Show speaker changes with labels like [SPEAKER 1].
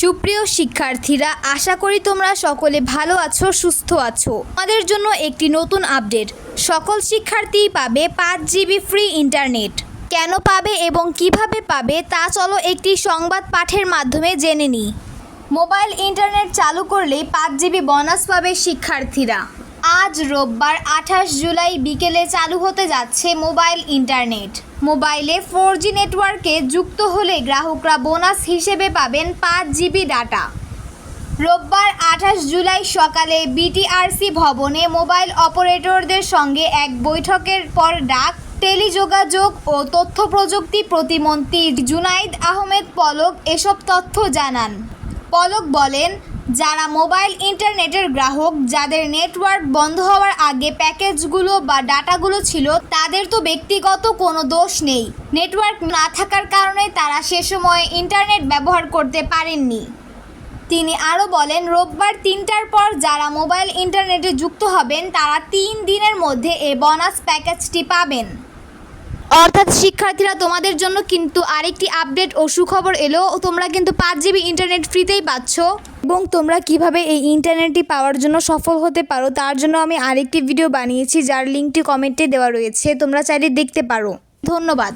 [SPEAKER 1] সুপ্রিয় শিক্ষার্থীরা, আশা করি তোমরা সকলে ভালো আছো, সুস্থ আছো। আমাদের জন্য একটি নতুন আপডেট। সকল শিক্ষার্থী পাবে পাঁচ জিবি ফ্রি ইন্টারনেট কেন পাবে এবং কীভাবে পাবে তা চলো একটি সংবাদ পাঠের মাধ্যমে জেনে নিই। মোবাইল ইন্টারনেট চালু করলেই পাঁচ জিবি বোনাস পাবে শিক্ষার্থীরা। আজ রোববার আঠাশ জুলাই বিকেলে চালু হতে যাচ্ছে মোবাইল ইন্টারনেট। মোবাইলে ফোর জি নেটওয়ার্কে যুক্ত হলে গ্রাহকরা বোনাস হিসেবে পাবেন পাঁচ জিবি ডাটা। রোববার আঠাশ জুলাই সকালে বিটিআরসি ভবনে মোবাইল অপারেটরদের সঙ্গে এক বৈঠকের পর ডাক, টেলিযোগাযোগ ও তথ্য প্রযুক্তি প্রতিমন্ত্রী জুনাইদ আহমেদ পলক এসব তথ্য জানান। পলক বলেন যারা মোবাইল ইন্টারনেটের গ্রাহক, যাদের নেটওয়ার্ক বন্ধ হওয়ার আগে প্যাকেজগুলো বা ডাটাগুলো ছিল, তাদের তো ব্যক্তিগত কোনো দোষ নেই। নেটওয়ার্ক না থাকার কারণে তারা সে সময় ইন্টারনেট ব্যবহার করতে পারেননি। তিনি আরও বলেন, রোববার তিনটার পর যারা মোবাইল ইন্টারনেটে যুক্ত হবেন, তারা তিন দিনের মধ্যে এ বোনাস প্যাকেজটি পাবেন। অর্থাৎ শিক্ষার্থীরা তোমাদের জন্য কিন্তু আরেকটি আপডেট ও সুখবর এলো। তোমরা কিন্তু পাঁচ জিবি ইন্টারনেট ফ্রিতেই পাচ্ছ। এবং তোমরা কীভাবে এই ইন্টারনেটটি পাওয়ার জন্য সফল হতে পারো, তার জন্য আমি আরেকটি ভিডিও বানিয়েছি, যার লিঙ্কটি কমেন্টে দেওয়া রয়েছে। তোমরা চাইলে দেখতে পারো। ধন্যবাদ।